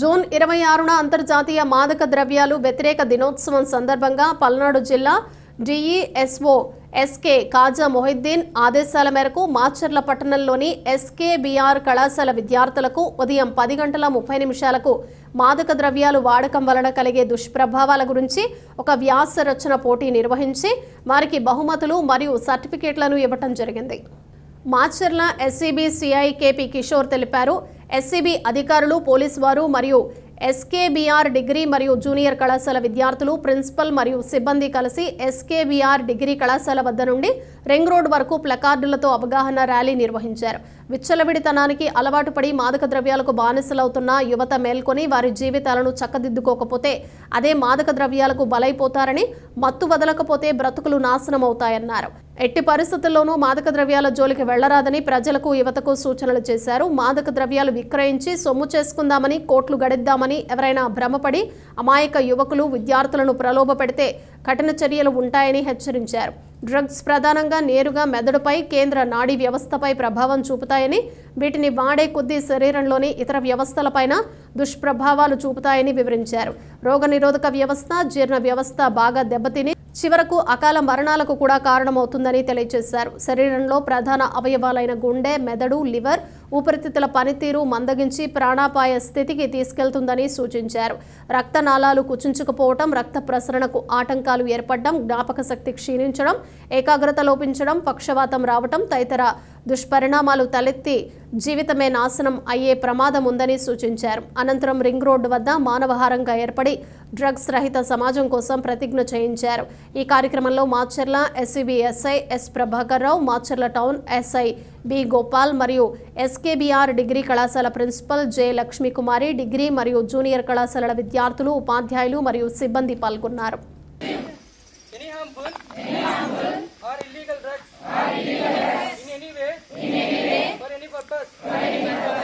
June ఇరవై ఆరున అంతర్జాతీయ మాదక ద్రవ్యాలు వ్యతిరేక దినోత్సవం సందర్భంగా పల్నాడు జిల్లా డిఈఎస్ఓ ఎస్కే కాజా మొహిద్దీన్ ఆదేశాల మేరకు మాచర్ల పట్టణంలోని ఎస్కేబీఆర్ కళాశాల విద్యార్థులకు ఉదయం పది గంటల ముప్పై నిమిషాలకు మాదక ద్రవ్యాలు వాడకం వలన కలిగే దుష్ప్రభావాల గురించి ఒక వ్యాస రచన పోటీ నిర్వహించి వారికి బహుమతులు మరియు సర్టిఫికేట్లను ఇవ్వటం జరిగింది. Macherla SCB CI KP Kishore తెలిపారు. ఎస్సీబీ అధికారులు పోలీసు వారు మరియు ఎస్కేబీఆర్ డిగ్రీ మరియు జూనియర్ కళాశాల విద్యార్థులు ప్రిన్సిపల్ మరియు సిబ్బంది కలిసి ఎస్కేబీఆర్ డిగ్రీ కళాశాల వద్ద నుండి రింగ్ రోడ్ వరకు ప్లకార్డులతో అవగాహన ర్యాలీ నిర్వహించారు. విచ్చలవిడితనానికి అలవాటు పడి మాదక ద్రవ్యాలకు బానిసలవుతున్న యువత మేల్కొని వారి జీవితాలను చక్కదిద్దుకోకపోతే అదే మాదక ద్రవ్యాలకు బలైపోతారని మత్తు వదలకపోతే బ్రతుకులు నాశనమవుతాయన్నారు. ఎట్టి పరిస్థితుల్లోనూ మాదక ద్రవ్యాల జోలికి వెళ్ళరాదని ప్రజలకు యువతకు సూచనలు చేశారు. మాదక ద్రవ్యాలు విక్రయించి సొమ్ము చేసుకుందామని కోట్లు గడిద్దామని ఎవరైనా భ్రమపడి అమాయక యువకులు విద్యార్థులను ప్రలోభ పెడితే కఠిన చర్యలు ఉంటాయని హెచ్చరించారు. డ్రగ్స్ ప్రధానంగా నేరుగా మెదడుపై కేంద్ర నాడీ వ్యవస్థపై ప్రభావం చూపుతాయని వీటిని వాడే కొద్దీ శరీరంలోని ఇతర వ్యవస్థలపైన దుష్ప్రభావాలు చూపుతాయని వివరించారు. రోగనిరోధక వ్యవస్థ జీర్ణ వ్యవస్థ బాగా దెబ్బతిని చివరకు అకాల మరణాలకు కూడా కారణమవుతుందని తెలియజేశారు. శరీరంలో ప్రధాన అవయవాలైన గుండె మెదడు లివర్ ఊపిరితిత్తుల పనితీరు మందగించి ప్రాణాపాయ స్థితికి తీసుకెళ్తుందని సూచించారు. రక్తనాళాలు కుచించుకుపోవటం రక్త ప్రసరణకు ఆటంకాలు ఏర్పడడం జ్ఞాపక శక్తి క్షీణించడం ఏకాగ్రత లోపించడం పక్షవాతం రావటం తదితర దుష్పరిణామాలు తలెత్తి జీవితమే నాశనం అయ్యే ప్రమాదం ఉందని సూచించారు. అనంతరం రింగ్ రోడ్డు వద్ద మానవహారంగా ఏర్పడి డ్రగ్స్ రహిత సమాజం కోసం ప్రతిజ్ఞ చేయించారు. ఈ కార్యక్రమంలో Macherla SCB SI S Prabhakar Rao Macherla town SI B Gopal మరియు ఎస్కేబీఆర్ డిగ్రీ కళాశాల ప్రిన్సిపల్ జె లక్ష్మీకుమారి డిగ్రీ మరియు జూనియర్ కళాశాలల విద్యార్థులు ఉపాధ్యాయులు మరియు సిబ్బంది పాల్గొన్నారు. Purpose fighting purpose